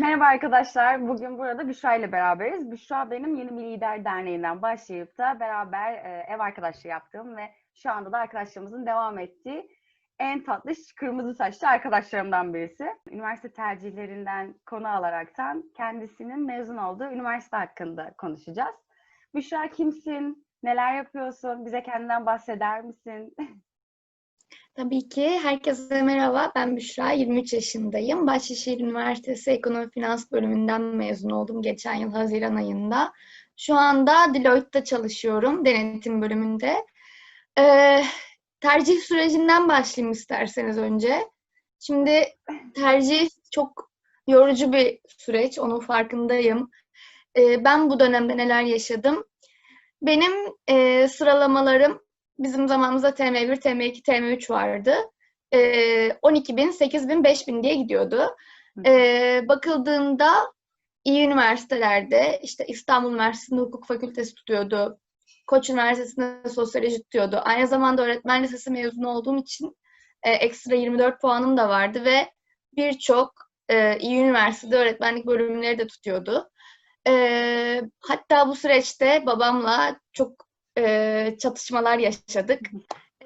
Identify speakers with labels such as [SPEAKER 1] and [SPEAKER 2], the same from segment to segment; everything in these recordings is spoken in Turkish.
[SPEAKER 1] Merhaba arkadaşlar. Bugün burada Büşra ile beraberiz. Büşra benim Yeni Bir Lider Derneği'nden başlayıp da beraber e, ev arkadaşlığı yaptığım ve şu anda da arkadaşlarımızın devam ettiği en tatlı kırmızı saçlı arkadaşlarımdan birisi. Üniversite tercihlerinden konu alaraktan kendisinin mezun olduğu üniversite hakkında konuşacağız. Büşra kimsin? Neler yapıyorsun? Bize kendinden bahseder misin?
[SPEAKER 2] Tabii ki. Herkese merhaba. Ben Büşra, 23 yaşındayım. Bahçeşehir Üniversitesi Ekonomi Finans bölümünden mezun oldum geçen yıl Haziran ayında. Şu anda Deloitte'da çalışıyorum, denetim bölümünde. Ee, tercih sürecinden başlayayım isterseniz önce. Şimdi tercih çok yorucu bir süreç, onun farkındayım. Ee, ben bu dönemde neler yaşadım? Benim e, sıralamalarım Bizim zamanımızda TM1, TM2, TM3 vardı. Ee, 12 bin, 8 bin, 5 bin diye gidiyordu. Ee, bakıldığında iyi üniversitelerde, işte İstanbul Üniversitesi'nde hukuk fakültesi tutuyordu. Koç Üniversitesi'nde sosyoloji tutuyordu. Aynı zamanda öğretmen lisesi mezunu olduğum için e, ekstra 24 puanım da vardı ve birçok e, iyi üniversitede öğretmenlik bölümleri de tutuyordu. E, hatta bu süreçte babamla çok e, çatışmalar yaşadık.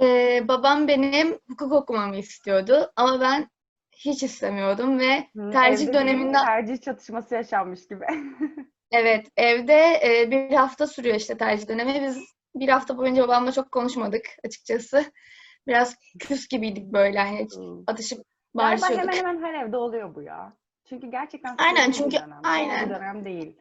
[SPEAKER 2] E, babam benim hukuk okumamı istiyordu ama ben hiç istemiyordum ve tercih
[SPEAKER 1] Evde
[SPEAKER 2] döneminde
[SPEAKER 1] tercih çatışması yaşanmış gibi.
[SPEAKER 2] evet evde e, bir hafta sürüyor işte tercih dönemi. Biz bir hafta boyunca babamla çok konuşmadık açıkçası. Biraz küs gibiydik böyle hani atışıp
[SPEAKER 1] Galiba
[SPEAKER 2] bağırışıyorduk.
[SPEAKER 1] hemen hemen her evde oluyor bu ya. Çünkü gerçekten
[SPEAKER 2] Aynen, çünkü-
[SPEAKER 1] dönem.
[SPEAKER 2] aynen.
[SPEAKER 1] Dönem değil.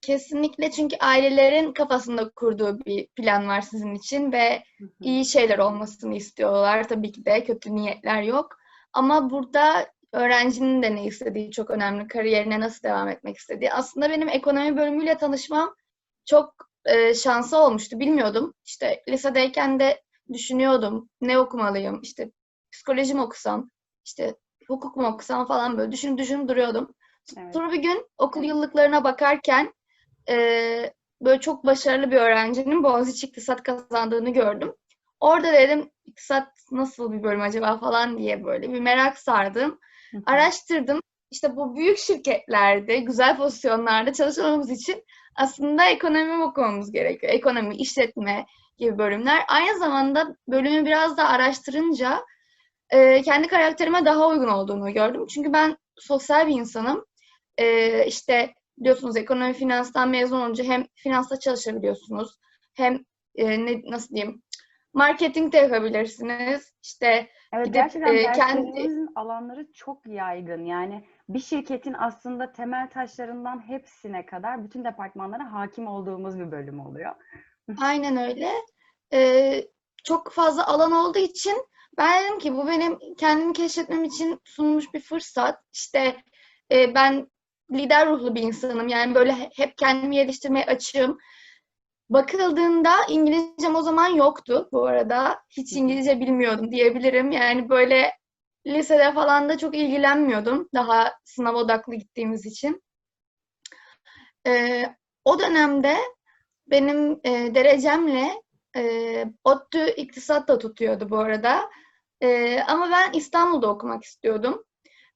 [SPEAKER 2] Kesinlikle çünkü ailelerin kafasında kurduğu bir plan var sizin için ve iyi şeyler olmasını istiyorlar. Tabii ki de kötü niyetler yok. Ama burada öğrencinin de ne istediği çok önemli. Kariyerine nasıl devam etmek istediği. Aslında benim ekonomi bölümüyle tanışmam çok e, şanslı olmuştu. Bilmiyordum. İşte lisedeyken de düşünüyordum. Ne okumalıyım? İşte psikoloji mi okusam? İşte hukuk mu okusam falan böyle düşünüp düşünüp duruyordum.
[SPEAKER 1] Evet.
[SPEAKER 2] Sonra bir gün okul yıllıklarına bakarken e, böyle çok başarılı bir öğrencinin Boğaziçi İktisat kazandığını gördüm. Orada dedim iktisat nasıl bir bölüm acaba falan diye böyle bir merak sardım. Araştırdım. İşte bu büyük şirketlerde, güzel pozisyonlarda çalışmamız için aslında ekonomi okumamız gerekiyor. Ekonomi, işletme gibi bölümler. Aynı zamanda bölümü biraz da araştırınca e, kendi karakterime daha uygun olduğunu gördüm. Çünkü ben sosyal bir insanım. E, işte biliyorsunuz ekonomi finanstan mezun olunca hem finansta çalışabiliyorsunuz hem e, ne nasıl diyeyim marketing de yapabilirsiniz. İşte
[SPEAKER 1] Evet
[SPEAKER 2] Gidip,
[SPEAKER 1] gerçekten
[SPEAKER 2] e,
[SPEAKER 1] derslerinizin alanları çok yaygın. Yani bir şirketin aslında temel taşlarından hepsine kadar bütün departmanlara hakim olduğumuz bir bölüm oluyor.
[SPEAKER 2] aynen öyle. E, çok fazla alan olduğu için ben dedim ki bu benim kendimi keşfetmem için sunulmuş bir fırsat. İşte e, ben lider ruhlu bir insanım. Yani böyle he- hep kendimi geliştirmeye açığım. Bakıldığında İngilizcem o zaman yoktu bu arada. Hiç İngilizce bilmiyordum diyebilirim. Yani böyle lisede falan da çok ilgilenmiyordum. Daha sınav odaklı gittiğimiz için. Ee, o dönemde benim e, derecemle e, ODTÜ iktisat da tutuyordu bu arada. E, ama ben İstanbul'da okumak istiyordum.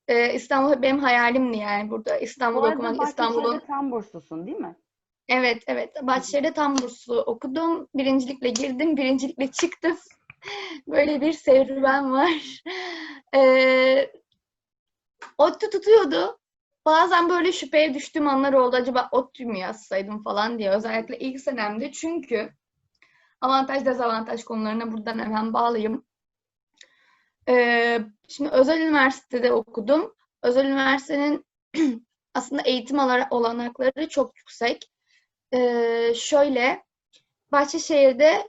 [SPEAKER 2] E, İstanbul benim hayalimdi yani burada
[SPEAKER 1] Bu
[SPEAKER 2] İstanbul'da okumak, İstanbul'un
[SPEAKER 1] tam burslusun değil mi?
[SPEAKER 2] Evet, evet. Bahçeşehir'de tam burslu okudum. Birincilikle girdim, birincilikle çıktım. Böyle bir serüven var. Ee, ODTÜ tutuyordu. Bazen böyle şüpheye düştüğüm anlar oldu. Acaba ODTÜ mü yazsaydım falan diye. Özellikle ilk senemde. Çünkü avantaj dezavantaj konularına buradan hemen bağlayayım. Ee, şimdi özel üniversitede okudum. Özel üniversitenin aslında eğitim olanakları çok yüksek. Ee, şöyle, Bahçeşehir'de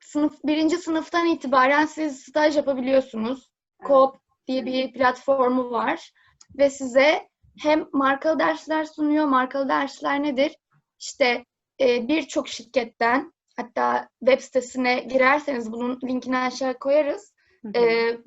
[SPEAKER 2] sınıf birinci sınıftan itibaren siz staj yapabiliyorsunuz. Coop diye bir platformu var ve size hem markalı dersler sunuyor. Markalı dersler nedir? İşte e, birçok şirketten hatta web sitesine girerseniz bunun linkini aşağı koyarız.
[SPEAKER 1] Hı hı.
[SPEAKER 2] Ee,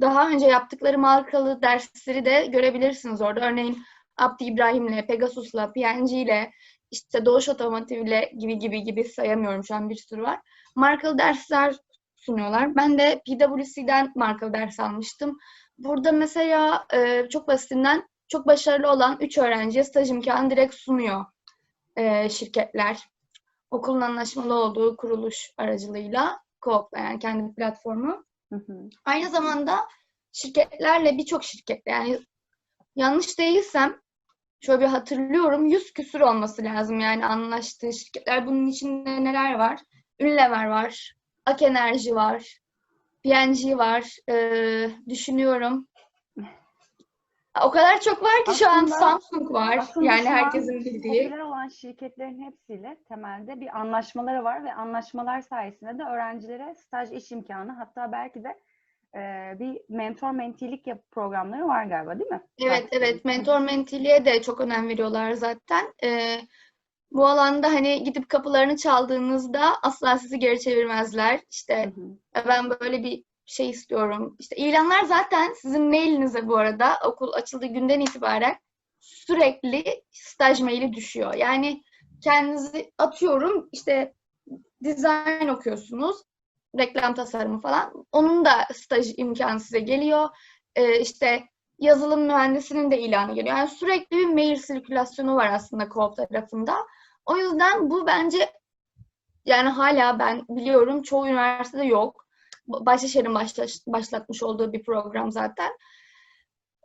[SPEAKER 2] daha önce yaptıkları markalı dersleri de görebilirsiniz orada. Örneğin Abdi İbrahim'le, Pegasus'la, PNG'yle, işte Doğuş Otomotiv'le gibi gibi gibi sayamıyorum şu an bir sürü var. Markalı dersler sunuyorlar. Ben de PwC'den markalı ders almıştım. burada mesela e, çok basitinden çok başarılı olan 3 öğrenciye staj imkanı direkt sunuyor e, şirketler. Okulun anlaşmalı olduğu kuruluş aracılığıyla co yani kendi platformu.
[SPEAKER 1] Hı hı.
[SPEAKER 2] Aynı zamanda şirketlerle birçok şirketle yani yanlış değilsem şöyle bir hatırlıyorum 100 küsur olması lazım yani anlaştığı şirketler. Bunun içinde neler var? Unilever var, Ak Enerji var, P&G var. Ee, düşünüyorum. O kadar çok var ki şu an
[SPEAKER 1] Aslında-
[SPEAKER 2] Samsung var.
[SPEAKER 1] Aslında
[SPEAKER 2] yani
[SPEAKER 1] şu an
[SPEAKER 2] herkesin bildiği.
[SPEAKER 1] Popüler olan şirketlerin hepsiyle temelde bir anlaşmaları var ve anlaşmalar sayesinde de öğrencilere staj iş imkanı hatta belki de e, bir mentor mentilik yap programları var galiba değil mi?
[SPEAKER 2] Evet evet mentor mentiliğe de çok önem veriyorlar zaten. Ee, bu alanda hani gidip kapılarını çaldığınızda asla sizi geri çevirmezler. İşte
[SPEAKER 1] Hı hı.
[SPEAKER 2] "E, ben böyle bir şey istiyorum. İşte ilanlar zaten sizin mailinize bu arada okul açıldığı günden itibaren sürekli staj maili düşüyor. Yani kendinizi atıyorum işte dizayn okuyorsunuz, reklam tasarımı falan. Onun da staj imkanı size geliyor. Ee, işte yazılım mühendisinin de ilanı geliyor. Yani sürekli bir mail sirkülasyonu var aslında Coop tarafında. O yüzden bu bence yani hala ben biliyorum çoğu üniversitede yok. Bahçeşehir'in başla- başlatmış olduğu bir program zaten.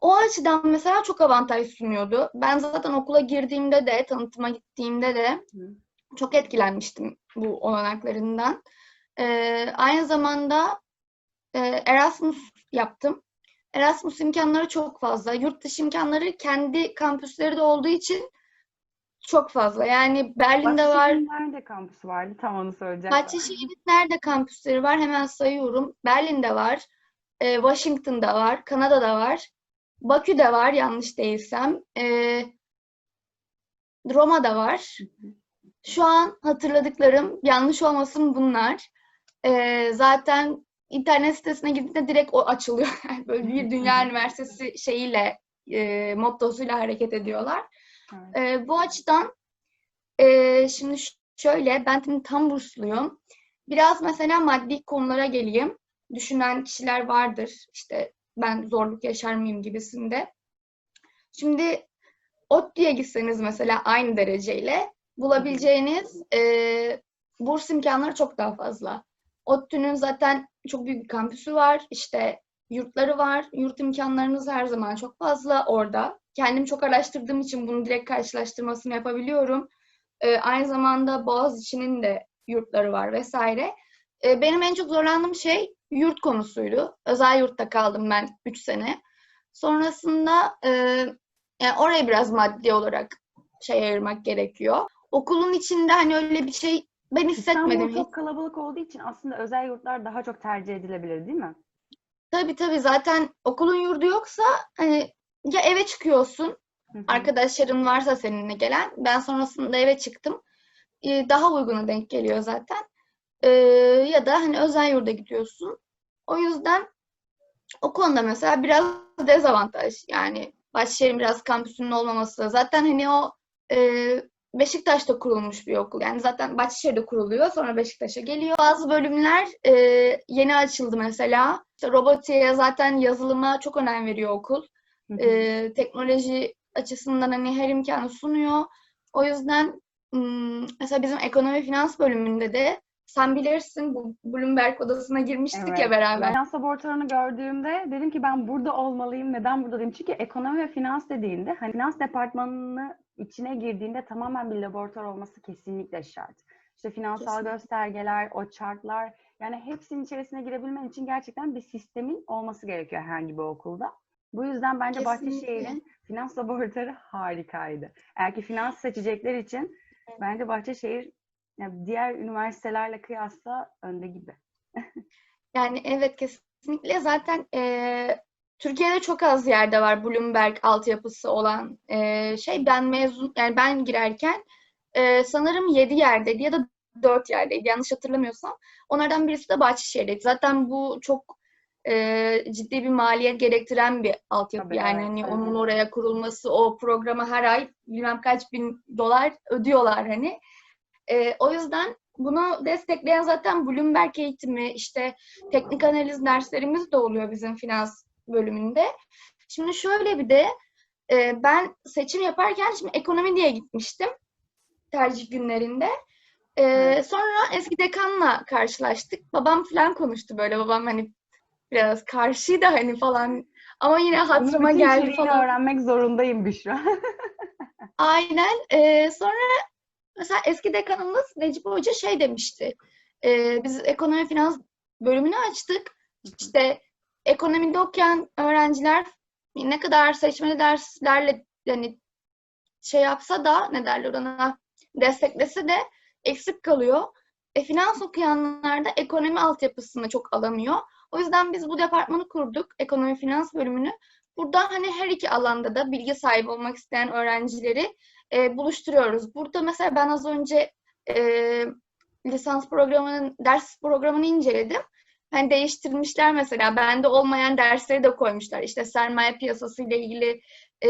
[SPEAKER 2] O açıdan mesela çok avantaj sunuyordu. Ben zaten okula girdiğimde de, tanıtıma gittiğimde de çok etkilenmiştim bu olanaklarından. Ee, aynı zamanda e, Erasmus yaptım. Erasmus imkanları çok fazla. Yurt dışı imkanları kendi kampüsleri de olduğu için çok fazla. Yani Berlin'de var,
[SPEAKER 1] nerede kampüsü vardı? Tam onu söyleyecektim.
[SPEAKER 2] Bahçeşehir'in nerede kampüsleri var? Hemen sayıyorum. Berlin'de var, e, Washington'da var, Kanada'da var, Bakü'de var yanlış değilsem, e, Roma'da var. Şu an hatırladıklarım yanlış olmasın bunlar. E, zaten internet sitesine gittiğinde direkt o açılıyor. Böyle bir dünya üniversitesi şeyiyle, e, mottosuyla hareket ediyorlar.
[SPEAKER 1] Evet.
[SPEAKER 2] Ee, bu açıdan e, şimdi şöyle ben tam bursluyum. Biraz mesela maddi konulara geleyim. Düşünen kişiler vardır. İşte ben zorluk yaşar mıyım gibisinde. Şimdi ODTÜ'ye gitseniz mesela aynı dereceyle bulabileceğiniz e, burs imkanları çok daha fazla. ODTÜ'nün zaten çok büyük bir kampüsü var. İşte yurtları var. Yurt imkanlarınız her zaman çok fazla orada. Kendim çok araştırdığım için bunu direkt karşılaştırmasını yapabiliyorum. Ee, aynı zamanda Boğaziçi'nin de yurtları var vesaire. Ee, benim en çok zorlandığım şey yurt konusuydu. Özel yurtta kaldım ben 3 sene. Sonrasında e, yani oraya biraz maddi olarak şey ayırmak gerekiyor. Okulun içinde hani öyle bir şey ben hissetmedim.
[SPEAKER 1] İstanbul çok kalabalık olduğu için aslında özel yurtlar daha çok tercih edilebilir değil mi?
[SPEAKER 2] Tabii tabii zaten okulun yurdu yoksa hani ya eve çıkıyorsun
[SPEAKER 1] Hı hı.
[SPEAKER 2] arkadaşların varsa seninle gelen. Ben sonrasında eve çıktım. Ee, Daha uyguna denk geliyor zaten. Ee, ya da hani özel yurda gidiyorsun. O yüzden o konuda mesela biraz dezavantaj. Yani Bahçeşehir'in biraz kampüsünün olmaması. Zaten hani o e, Beşiktaş'ta kurulmuş bir okul. Yani zaten Bahçeşehir'de kuruluyor sonra Beşiktaş'a geliyor. Bazı bölümler e, yeni açıldı mesela. İşte robotiğe zaten yazılıma çok önem veriyor okul
[SPEAKER 1] Hı hı.
[SPEAKER 2] e, teknoloji açısından hani her imkanı sunuyor. O yüzden mesela bizim ekonomi finans bölümünde de sen bilirsin bu Bloomberg odasına girmiştik ya
[SPEAKER 1] Evet.
[SPEAKER 2] beraber.
[SPEAKER 1] Finans laboratuvarını gördüğümde dedim ki ben burada olmalıyım. Neden buradayım? Çünkü ekonomi ve finans dediğinde hani finans departmanını içine girdiğinde tamamen bir laboratuvar olması kesinlikle şart. İşte finansal
[SPEAKER 2] Kesinlikle.
[SPEAKER 1] göstergeler, o chartlar yani hepsinin içerisine girebilmen için gerçekten bir sistemin olması gerekiyor herhangi bir okulda. Bu yüzden bence
[SPEAKER 2] Kesinlikle.
[SPEAKER 1] Bahçeşehir'in finans laboratuvarı harikaydı. Eğer ki finans seçecekler için bence Bahçeşehir yani diğer üniversitelerle kıyasla önde gibi.
[SPEAKER 2] Yani evet kesinlikle zaten e, Türkiye'de çok az yerde var Bloomberg altyapısı olan e, şey. Ben mezun yani ben girerken e, sanırım 7 yerdeydi ya da 4 yerdeydi yanlış hatırlamıyorsam. Onlardan birisi de Bahçeşehir'deydi. Zaten bu çok e, ciddi bir maliyet gerektiren bir altyapı.
[SPEAKER 1] Tabii,
[SPEAKER 2] yani
[SPEAKER 1] evet,
[SPEAKER 2] hani
[SPEAKER 1] tabii.
[SPEAKER 2] onun oraya kurulması, o programa her ay bilmem kaç bin dolar ödüyorlar hani. E, o yüzden bunu destekleyen zaten Bloomberg eğitimi, işte teknik analiz derslerimiz de oluyor bizim finans bölümünde. Şimdi şöyle bir de e, ben seçim yaparken şimdi ekonomi diye gitmiştim tercih günlerinde. E,
[SPEAKER 1] Evet.
[SPEAKER 2] sonra eski dekanla karşılaştık. Babam falan konuştu böyle. Babam hani biraz karşıydı hani falan. Ama yine
[SPEAKER 1] Bunun
[SPEAKER 2] hatırıma
[SPEAKER 1] bütün
[SPEAKER 2] geldi falan.
[SPEAKER 1] öğrenmek zorundayım Büşra.
[SPEAKER 2] Aynen. Ee, sonra mesela eski dekanımız Necip Hoca şey demişti. Ee, biz ekonomi finans bölümünü açtık. İşte ekonomide okuyan öğrenciler ne kadar seçmeli derslerle yani şey yapsa da ne derler ona desteklese de eksik kalıyor. E, finans okuyanlar da ekonomi altyapısını çok alamıyor. O yüzden biz bu departmanı kurduk. Ekonomi finans bölümünü. Burada hani her iki alanda da bilgi sahibi olmak isteyen öğrencileri e, buluşturuyoruz. Burada mesela ben az önce e, lisans programının, ders programını inceledim. Hani değiştirmişler mesela. Bende olmayan dersleri de koymuşlar. İşte sermaye piyasası ile ilgili e,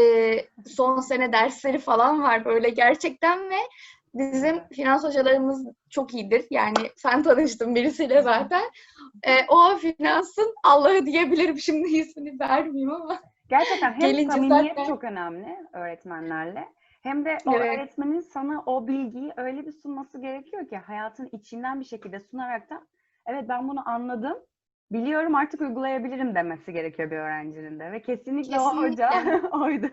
[SPEAKER 2] son sene dersleri falan var böyle gerçekten ve bizim finans hocalarımız çok iyidir. Yani sen tanıştın birisiyle zaten. E, o finansın Allah'ı diyebilirim. Şimdi ismini vermeyeyim ama.
[SPEAKER 1] Gerçekten hem
[SPEAKER 2] Gelince
[SPEAKER 1] samimiyet
[SPEAKER 2] zaten-
[SPEAKER 1] çok önemli öğretmenlerle hem de o
[SPEAKER 2] Evet.
[SPEAKER 1] öğretmenin sana o bilgiyi öyle bir sunması gerekiyor ki hayatın içinden bir şekilde sunarak da evet ben bunu anladım, biliyorum artık uygulayabilirim demesi gerekiyor bir öğrencinin de ve kesinlikle, o hoca
[SPEAKER 2] Kesinlikle.
[SPEAKER 1] oydu.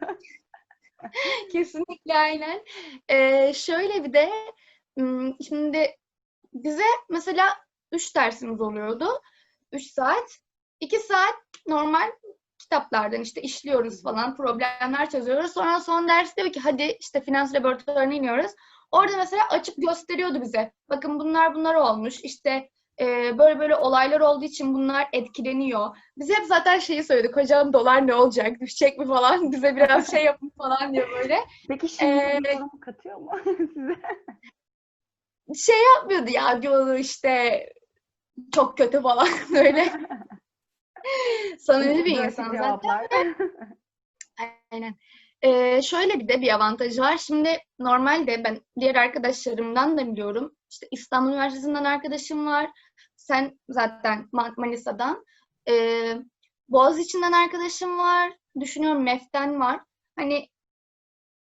[SPEAKER 2] Kesinlikle aynen. Ee, şöyle bir de şimdi bize mesela 3 dersimiz oluyordu. 3 saat. 2 saat normal kitaplardan işte işliyoruz falan, problemler çözüyoruz. Sonra son ders diyor ki hadi işte finans laboratuvarına iniyoruz. Orada mesela açıp gösteriyordu bize. Bakın bunlar bunlar olmuş. İşte e, böyle böyle olaylar olduğu için bunlar etkileniyor. Biz hep zaten şeyi söyledik. Hocam dolar ne olacak? Düşecek mi falan? Bize biraz şey yapın falan diyor böyle.
[SPEAKER 1] Peki şimdi
[SPEAKER 2] Ee,
[SPEAKER 1] katıyor mu size?
[SPEAKER 2] Şey yapmıyordu ya diyordu işte çok kötü falan böyle. Samimi bir insan zaten. Aynen. Ee, şöyle bir de bir avantajı var. Şimdi normalde ben diğer arkadaşlarımdan da biliyorum. İşte İstanbul Üniversitesi'nden arkadaşım var. Sen zaten Ma- Manisa'dan. Ee, Boğaziçi'nden arkadaşım var. Düşünüyorum MEF'ten var. Hani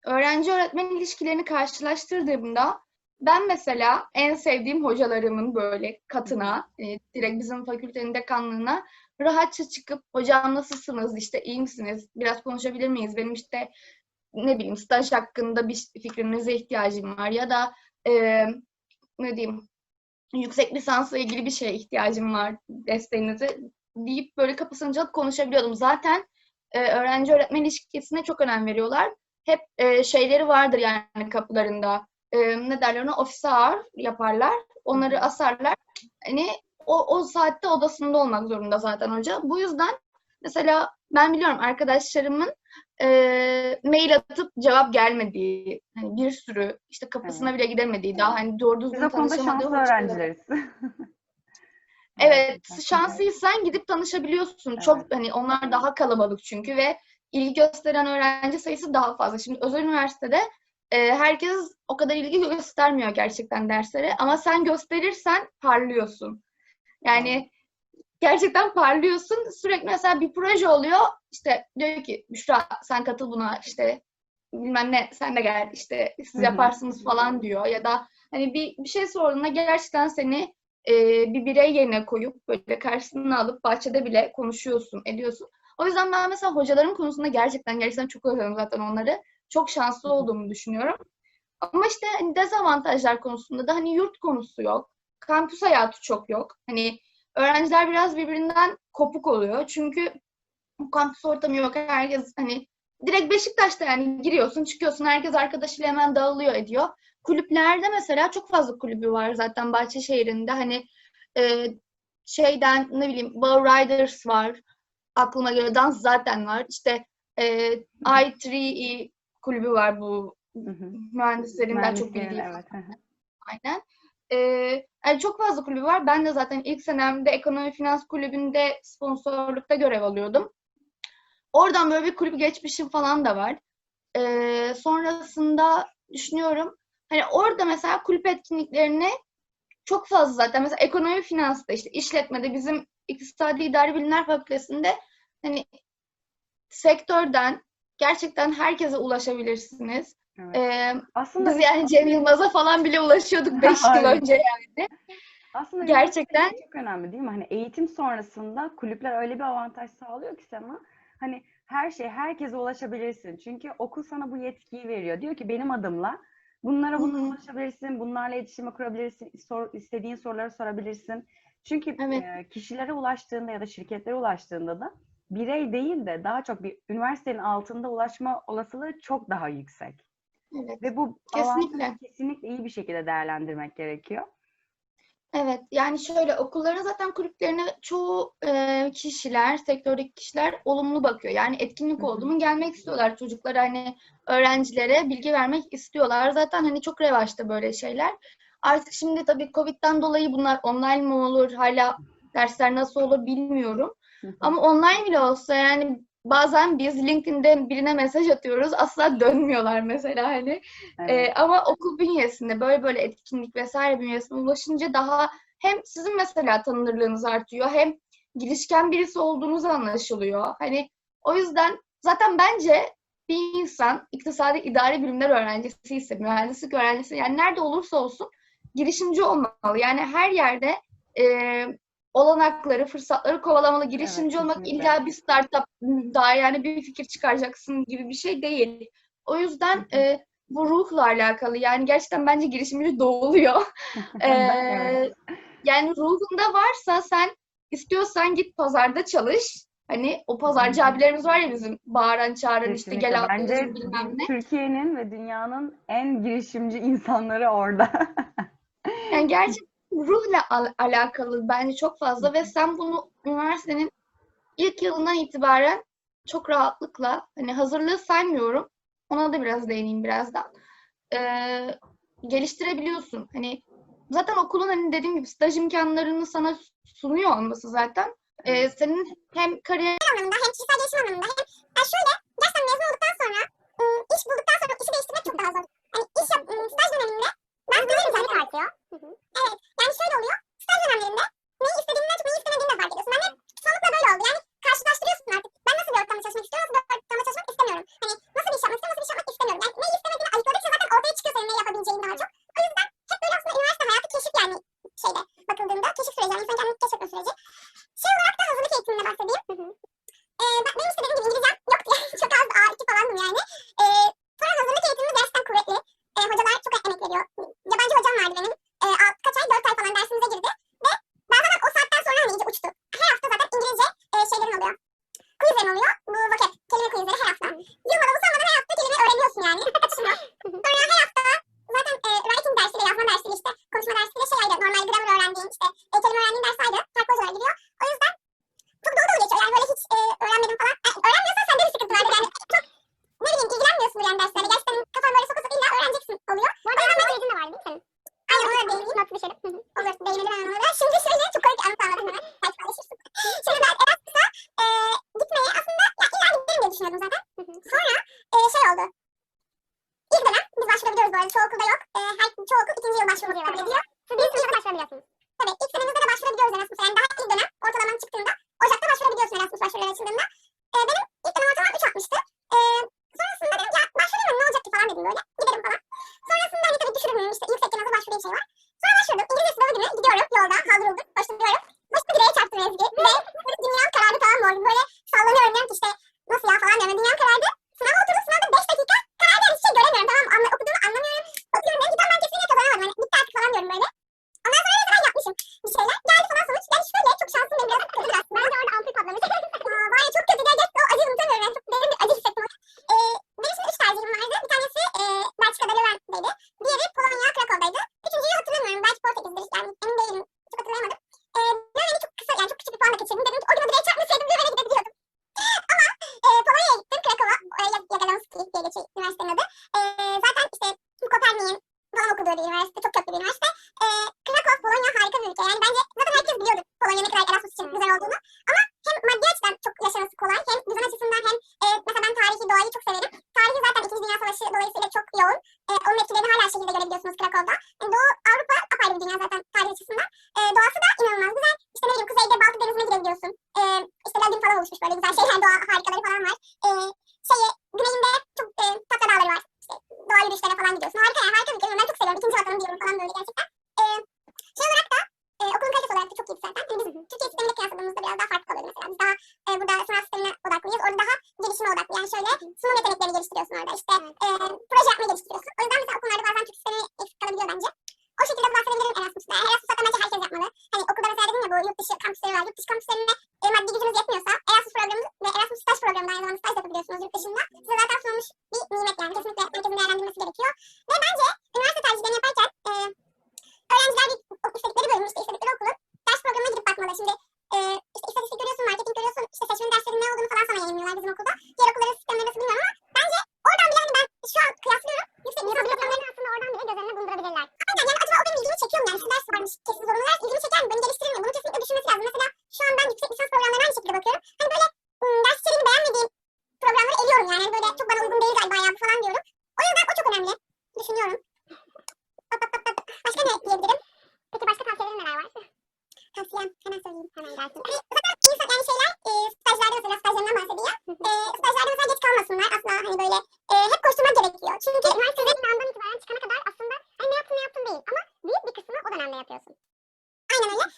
[SPEAKER 2] öğrenci öğretmen ilişkilerini karşılaştırdığımda ben mesela en sevdiğim hocalarımın böyle katına, e, direkt bizim fakültenin dekanlığına rahatça çıkıp hocam nasılsınız işte iyi misiniz biraz konuşabilir miyiz benim işte ne bileyim staj hakkında bir fikrinize ihtiyacım var ya da e, ne diyeyim yüksek lisansla ilgili bir şeye ihtiyacım var desteğinize deyip böyle kapısını çalıp konuşabiliyordum. Zaten e, öğrenci öğretmen ilişkisine çok önem veriyorlar. Hep e, şeyleri vardır yani kapılarında. E, ne derler ona? Ofise ağır yaparlar. Onları asarlar. Hani o, o saatte odasında olmak zorunda zaten hoca. Bu yüzden mesela ben biliyorum arkadaşlarımın e, mail atıp cevap gelmediği, hani bir sürü işte kapısına bile gidemediği, daha hani doğru düzgün tanışamadığı
[SPEAKER 1] öğrencileriz.
[SPEAKER 2] Evet, şanslıysan gidip tanışabiliyorsun. Çok
[SPEAKER 1] Evet.
[SPEAKER 2] hani onlar daha kalabalık çünkü ve ilgi gösteren öğrenci sayısı daha fazla. Şimdi özel üniversitede e, herkes o kadar ilgi göstermiyor gerçekten derslere ama sen gösterirsen parlıyorsun. Yani gerçekten parlıyorsun. Sürekli mesela bir proje oluyor. İşte diyor ki Büşra sen katıl buna işte bilmem ne sen de gel işte siz yaparsınız falan diyor ya da hani bir, bir şey sorduğunda gerçekten seni e, bir birey yerine koyup böyle karşısına alıp bahçede bile konuşuyorsun, ediyorsun. O yüzden ben mesela hocalarım konusunda gerçekten gerçekten çok özledim zaten onları. Çok şanslı olduğumu düşünüyorum. Ama işte hani dezavantajlar konusunda da hani yurt konusu yok. Kampüs hayatı çok yok. Hani öğrenciler biraz birbirinden kopuk oluyor. Çünkü kampüs ortamı yok. Herkes hani direkt Beşiktaş'ta yani giriyorsun, çıkıyorsun. Herkes arkadaşıyla hemen dağılıyor ediyor. Kulüplerde mesela çok fazla kulübü var zaten Bahçeşehir'inde. Hani e, şeyden ne bileyim Bow Riders var. Aklıma göre dans zaten var. İşte e, I3E kulübü var bu
[SPEAKER 1] Hı hı.
[SPEAKER 2] mühendislerin daha çok
[SPEAKER 1] Mühendislerin,
[SPEAKER 2] bildiği
[SPEAKER 1] evet.
[SPEAKER 2] Aynen. Ee, yani çok fazla kulübü var. Ben de zaten ilk senemde ekonomi finans kulübünde sponsorlukta görev alıyordum. Oradan böyle bir kulüp geçmişim falan da var. Ee, sonrasında düşünüyorum. Hani orada mesela kulüp etkinliklerini çok fazla zaten. Mesela ekonomi finansta işte işletmede bizim İktisadi İdari Bilimler Fakültesi'nde hani sektörden gerçekten herkese ulaşabilirsiniz.
[SPEAKER 1] Evet.
[SPEAKER 2] Ee,
[SPEAKER 1] Aslında
[SPEAKER 2] biz yani Cem Yılmaz'a falan bile ulaşıyorduk 5 yıl önce yani.
[SPEAKER 1] Aslında
[SPEAKER 2] Gerçekten-
[SPEAKER 1] üniversite çok önemli değil mi? Hani eğitim sonrasında kulüpler öyle bir avantaj sağlıyor ki sana. Hani her şey herkese ulaşabilirsin. Çünkü okul sana bu yetkiyi veriyor. Diyor ki benim adımla bunlara bunlara ulaşabilirsin. Bunlarla iletişime kurabilirsin. Sor, istediğin soruları sorabilirsin. Çünkü
[SPEAKER 2] Evet.
[SPEAKER 1] e, kişilere ulaştığında ya da şirketlere ulaştığında da birey değil de daha çok bir üniversitenin altında ulaşma olasılığı çok daha yüksek.
[SPEAKER 2] Evet.
[SPEAKER 1] Ve bu
[SPEAKER 2] Kesinlikle.
[SPEAKER 1] kesinlikle iyi bir şekilde değerlendirmek gerekiyor.
[SPEAKER 2] Evet, yani şöyle okulların zaten kulüplerine çoğu e, kişiler, sektördeki kişiler olumlu bakıyor. Yani etkinlik oldu mu gelmek istiyorlar çocuklara hani öğrencilere bilgi vermek istiyorlar. Zaten hani çok revaçta böyle şeyler. Artık şimdi tabii Covid'den dolayı bunlar online mi olur, hala dersler nasıl olur bilmiyorum. Ama online bile olsa yani bazen biz LinkedIn'de birine mesaj atıyoruz, asla dönmüyorlar mesela hani.
[SPEAKER 1] Evet.
[SPEAKER 2] Ee, ama okul bünyesinde böyle böyle etkinlik vesaire bünyesine ulaşınca daha hem sizin mesela tanınırlığınız artıyor hem girişken birisi olduğunuz anlaşılıyor. Hani o yüzden zaten bence bir insan iktisadi idari bilimler öğrencisi ise, mühendislik öğrencisi yani nerede olursa olsun girişimci olmalı. Yani her yerde e, olanakları, fırsatları kovalamalı. Girişimci olmak
[SPEAKER 1] kesinlikle.
[SPEAKER 2] illa bir startup daha yani bir fikir çıkaracaksın gibi bir şey değil. O yüzden
[SPEAKER 1] Hı hı.
[SPEAKER 2] e, bu ruhla alakalı. Yani gerçekten bence girişimci doğuluyor.
[SPEAKER 1] Evet.
[SPEAKER 2] Ee, yani ruhunda varsa sen istiyorsan git pazarda çalış. Hani o pazarcı abilerimiz var ya bizim bağıran çağıran işte
[SPEAKER 1] Kesinlikle.
[SPEAKER 2] gel al
[SPEAKER 1] Bence
[SPEAKER 2] bilmem ne.
[SPEAKER 1] Türkiye'nin ve dünyanın en girişimci insanları orada.
[SPEAKER 2] Yani gerçekten ruhla al- alakalı bence çok fazla ve sen bunu üniversitenin ilk yılından itibaren çok rahatlıkla hani hazırlığı saymıyorum. Ona da biraz değineyim birazdan. Ee, geliştirebiliyorsun. Hani zaten okulun hani dediğim gibi staj imkanlarını sana sunuyor olması zaten. Ee, senin hem kariyer
[SPEAKER 3] anlamında hem kişisel gelişim anlamında hem yani şöyle gerçekten mezun olduktan sonra ım, iş bulduktan sonra işi değiştirmek çok daha zor. Hani iş yap, ım, staj döneminde ben böyle imkanı artıyor. Evet yani şöyle oluyor staj dönemlerinde neyi istediğinden çok neyi istemediğini de fark ediyorsun. Ben de çoğunlukla böyle oldu yani karşılaştırıyorsun artık. Ben nasıl bir ortamda çalışmak istiyorum, nasıl bir ortamda çalışmak istemiyorum. Hani nasıl bir iş yapmak istiyorum, nasıl bir iş yapmak istemiyorum. Yani neyi istemediğini ayıkladıkça zaten ortaya çıkıyor senin ne yapabileceğin daha çok. O yüzden hep böyle aslında üniversite hayatı keşif yani şeyde bakıldığında keşif süreci yani insanın kendini keşfetme süreci. Şey olarak da hazırlık eğitimine bahsedeyim. Ee, ben- benim işte dediğim gibi yoktu yani. Çok az A2 falandım yani. Ee, sonra hazırlık eğitimimiz gerçekten kuvvetli. Ee, hocalar çok emek veriyor. Yabancı hocam vardı benim. Ee, alt, kaç ay? Dört ay falan dersimize girdi. Ve ben zaten o saatten sonra hani iyice uçtu. Her hafta zaten İngilizce e, şeylerin oluyor. Quizlerin oluyor. Bu vocab, kelime quizleri her hafta. Yılmadan usanmadan her hafta kelime öğreniyorsun yani. Kaçışma. Sonra her hafta zaten e, writing dersiyle, yazma dersiyle işte konuşma dersiyle şey ayrı. Normal grammar öğrendiğin işte e, kelime öğrendiğin ders ayrı. Farklı hocalar giriyor. O yüzden çok dolu dolu geçiyor. Yani böyle hiç e, öğrenmedim falan. E, öğrenmiyorsan sende bir sıkıntı vardır yani. Çok ne bileyim ilgilenmiyorsun yani derslerle. Gerçekten kafan böyle sokup illa öğreneceksin oluyor. Bu arada öğrenme sürecin de var değil mi senin? Aynen ona değineyim. Not düşelim. Olur değinelim hemen ona. Şimdi şöyle çok komik anı sağladım hemen. Belki paylaşırsın. Şimdi ben Erasmus'a e, gitmeye aslında ya illa giderim diye düşünüyordum zaten. Sonra e, şey oldu. İlk dönem biz başvurabiliyoruz bu arada. Çoğu okulda yok. E, her, başvurması kabul ediyor. Siz bir sınıfta başvurabiliyorsunuz. Tabii ilk senemizde de başvurabiliyoruz Erasmus'a. Yani daha ilk dönem ortalaman çıktığında Ocak'ta başvurabiliyorsun Erasmus başvuruları açıldığında.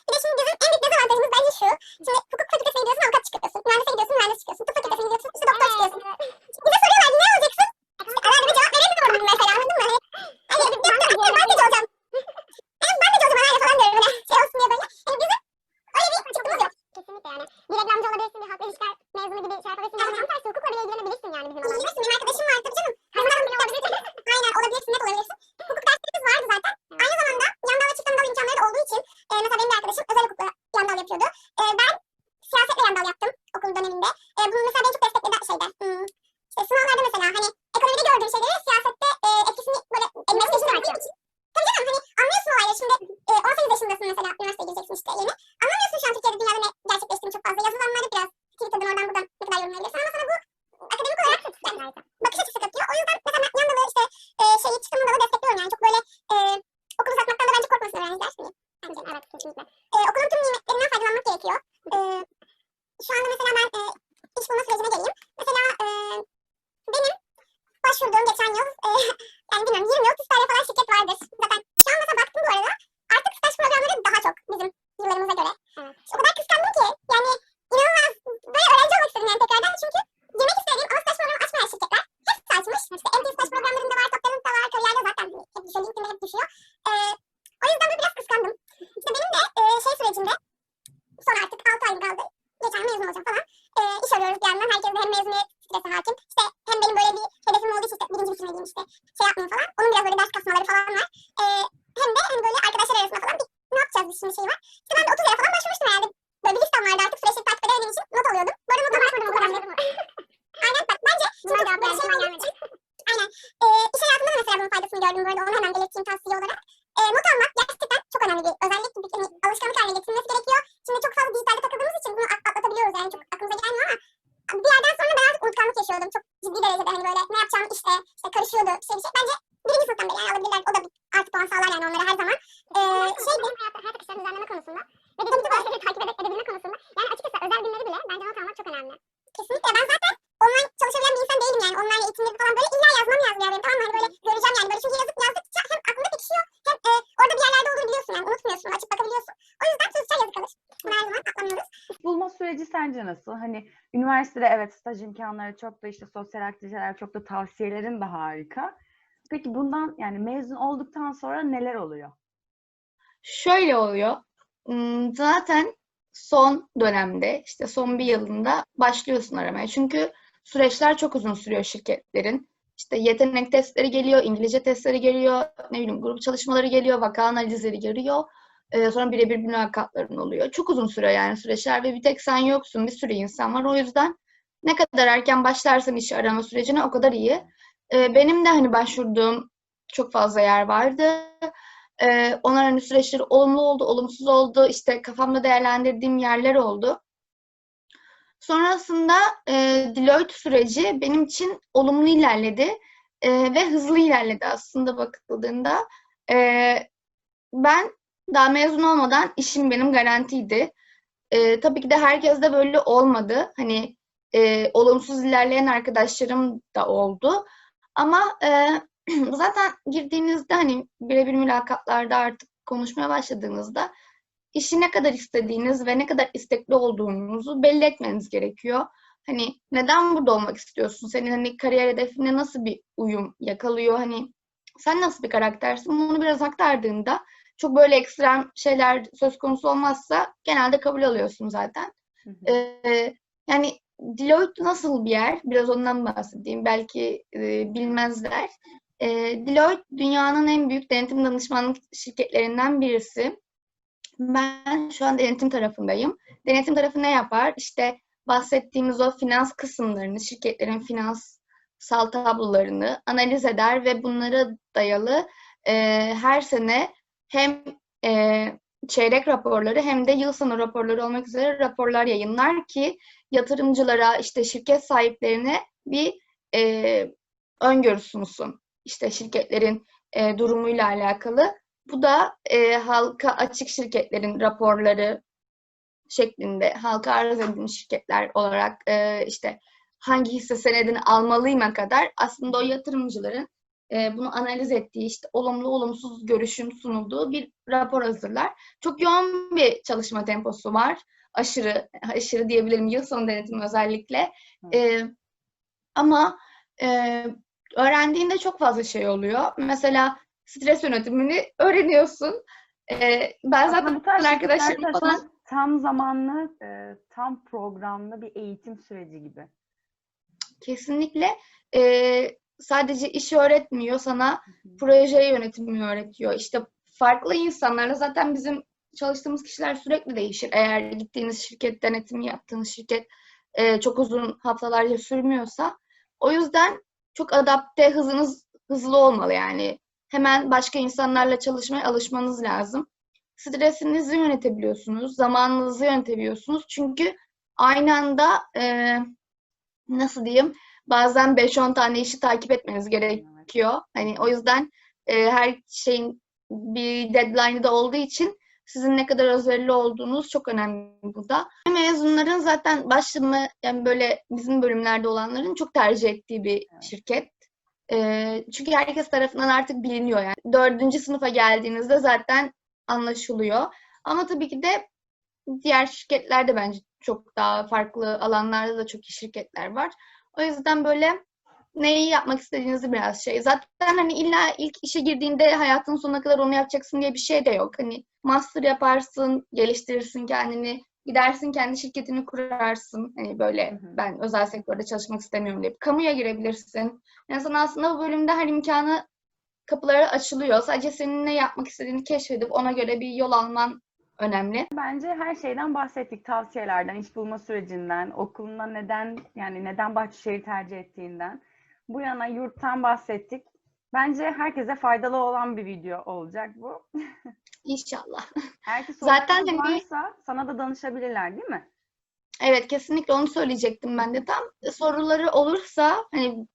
[SPEAKER 3] Bir de şimdi bizim en büyük dezavantajımız bence şu. Şimdi geldi. Buraya bir şey gelmedi. Aynen. Ee, iş şey hayatında da mesela bunun faydasını gördüm. Bu arada onu hemen
[SPEAKER 1] staj imkanları çok da işte sosyal aktiviteler çok da tavsiyelerin de harika. Peki bundan yani mezun olduktan sonra neler oluyor?
[SPEAKER 2] Şöyle oluyor. Hmm, zaten son dönemde işte son bir yılında başlıyorsun aramaya. Çünkü süreçler çok uzun sürüyor şirketlerin. İşte yetenek testleri geliyor, İngilizce testleri geliyor, ne bileyim grup çalışmaları geliyor, vaka analizleri geliyor. Ee, sonra birebir mülakatların oluyor. Çok uzun sürüyor yani süreçler ve bir tek sen yoksun, bir sürü insan var. O yüzden ne kadar erken başlarsam iş arama sürecine o kadar iyi. Ee, benim de hani başvurduğum çok fazla yer vardı. E, onlar hani süreçleri olumlu oldu, olumsuz oldu. İşte kafamda değerlendirdiğim yerler oldu. Sonrasında e, Deloitte süreci benim için olumlu ilerledi e, ve hızlı ilerledi aslında bakıldığında. E, ben daha mezun olmadan işim benim garantiydi. E, tabii ki de herkes de böyle olmadı. Hani e, olumsuz ilerleyen arkadaşlarım da oldu. Ama e, zaten girdiğinizde hani birebir mülakatlarda artık konuşmaya başladığınızda işi ne kadar istediğiniz ve ne kadar istekli olduğunuzu belli etmeniz gerekiyor. Hani neden burada olmak istiyorsun? Senin hani kariyer hedefine nasıl bir uyum yakalıyor? Hani sen nasıl bir karaktersin? Bunu biraz aktardığında çok böyle ekstrem şeyler söz konusu olmazsa genelde kabul alıyorsun zaten.
[SPEAKER 1] Hı hı.
[SPEAKER 2] Ee, yani Deloitte nasıl bir yer? Biraz ondan bahsedeyim. Belki e, bilmezler. Ee, Deloitte dünyanın en büyük denetim danışmanlık şirketlerinden birisi. Ben şu an denetim tarafındayım. Denetim tarafı ne yapar? İşte bahsettiğimiz o finans kısımlarını, şirketlerin finansal tablolarını analiz eder ve bunlara dayalı e, her sene hem e, çeyrek raporları hem de yıl sonu raporları olmak üzere raporlar yayınlar ki yatırımcılara, işte şirket sahiplerine bir e, öngörü sunsun. İşte şirketlerin e, durumuyla alakalı. Bu da e, halka açık şirketlerin raporları şeklinde halka arz edilmiş şirketler olarak e, işte hangi hisse senedini almalıyma kadar aslında o yatırımcıların e, bunu analiz ettiği işte olumlu olumsuz görüşün sunulduğu bir rapor hazırlar. Çok yoğun bir çalışma temposu var. Aşırı, aşırı diyebilirim yıl sonu denetimi özellikle. E, ama e, öğrendiğinde çok fazla şey oluyor. Mesela stres yönetimini öğreniyorsun. E, ben zaten
[SPEAKER 1] bu tarz
[SPEAKER 2] arkadaşlarım falan
[SPEAKER 1] tam zamanlı, e, tam programlı bir eğitim süreci gibi.
[SPEAKER 2] kesinlikle e, sadece iş öğretmiyor sana proje yönetimi öğretiyor. İşte farklı insanlarla zaten bizim çalıştığımız kişiler sürekli değişir. Eğer gittiğiniz şirket denetimi yaptığınız şirket e, çok uzun haftalarca sürmüyorsa. O yüzden çok adapte hızınız hızlı olmalı yani. Hemen başka insanlarla çalışmaya alışmanız lazım. Stresinizi yönetebiliyorsunuz, zamanınızı yönetebiliyorsunuz. Çünkü aynı anda e, nasıl diyeyim bazen 5-10 tane işi takip etmeniz gerekiyor. Hani o yüzden e, her şeyin bir deadline'ı da olduğu için sizin ne kadar özverili olduğunuz çok önemli burada. Mezunların zaten başlama yani böyle bizim bölümlerde olanların çok tercih ettiği bir
[SPEAKER 1] Evet.
[SPEAKER 2] şirket. E, çünkü herkes tarafından artık biliniyor yani. Dördüncü sınıfa geldiğinizde zaten anlaşılıyor. Ama tabii ki de diğer şirketlerde bence çok daha farklı alanlarda da çok iyi şirketler var. O yüzden böyle neyi yapmak istediğinizi biraz şey. Zaten hani illa ilk işe girdiğinde hayatın sonuna kadar onu yapacaksın diye bir şey de yok. Hani master yaparsın, geliştirirsin kendini, gidersin kendi şirketini kurarsın. Hani böyle
[SPEAKER 1] Hı hı.
[SPEAKER 2] ben özel sektörde çalışmak istemiyorum deyip kamuya girebilirsin. Yani sana aslında bu bölümde her imkanı kapıları açılıyor. Sadece senin ne yapmak istediğini keşfedip ona göre bir yol alman önemli.
[SPEAKER 1] Bence her şeyden bahsettik. Tavsiyelerden, iş bulma sürecinden, okuluna neden yani neden Bahçeşehir tercih ettiğinden. Bu yana yurttan bahsettik. Bence herkese faydalı olan bir video olacak bu.
[SPEAKER 2] İnşallah.
[SPEAKER 1] Herkes
[SPEAKER 2] Zaten
[SPEAKER 1] soruları
[SPEAKER 2] hani-
[SPEAKER 1] varsa sana da danışabilirler değil mi?
[SPEAKER 2] Evet kesinlikle onu söyleyecektim ben de tam. Soruları olursa hani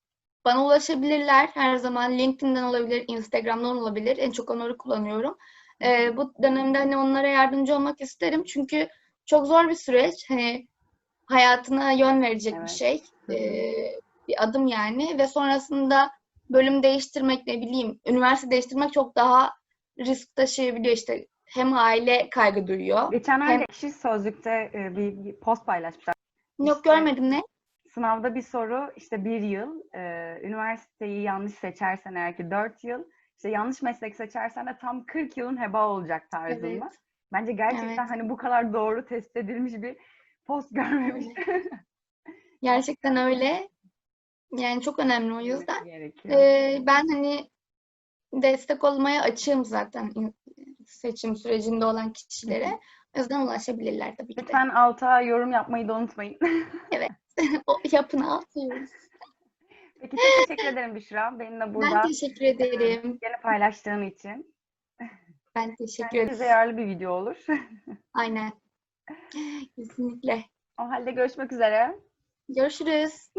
[SPEAKER 2] bana ulaşabilirler. Her zaman LinkedIn'den olabilir, Instagram'dan olabilir. En çok onları kullanıyorum. Ee, bu dönemde hani onlara yardımcı olmak isterim. Çünkü çok zor bir süreç. Hani hayatına yön verecek bir
[SPEAKER 1] Evet.
[SPEAKER 2] şey.
[SPEAKER 1] Hı hı.
[SPEAKER 2] Ee, bir adım yani. Ve sonrasında bölüm değiştirmek ne bileyim, üniversite değiştirmek çok daha risk taşıyabiliyor. İşte hem aile kaygı duyuyor.
[SPEAKER 1] Geçenlerde
[SPEAKER 2] Hem-
[SPEAKER 1] Ekşi Sözlük'te e, bir, bir post paylaşmışlar.
[SPEAKER 2] Yok
[SPEAKER 1] İşte-
[SPEAKER 2] görmedim ne?
[SPEAKER 1] Sınavda bir soru işte bir yıl, e, üniversiteyi yanlış seçersen eğer ki dört yıl, işte yanlış meslek seçersen de tam 40 yılın heba olacak tarzında.
[SPEAKER 2] Evet.
[SPEAKER 1] Bence gerçekten
[SPEAKER 2] Evet.
[SPEAKER 1] hani bu kadar doğru test edilmiş bir post görmemiştim.
[SPEAKER 2] Gerçekten öyle. Yani çok önemli o yüzden. Ee, ben hani destek olmaya açığım zaten seçim sürecinde olan kişilere. O yüzden ulaşabilirler tabii ki de.
[SPEAKER 1] Lütfen alta yorum yapmayı da unutmayın.
[SPEAKER 2] O yapını atıyoruz.
[SPEAKER 1] Peki çok teşekkür ederim Büşra. Benimle burada
[SPEAKER 2] Ben teşekkür ederim.
[SPEAKER 1] yeni paylaştığın için.
[SPEAKER 2] Ben teşekkür ederim.
[SPEAKER 1] yararlı bir video olur.
[SPEAKER 2] Aynen. Kesinlikle.
[SPEAKER 1] O halde görüşmek üzere.
[SPEAKER 2] Görüşürüz.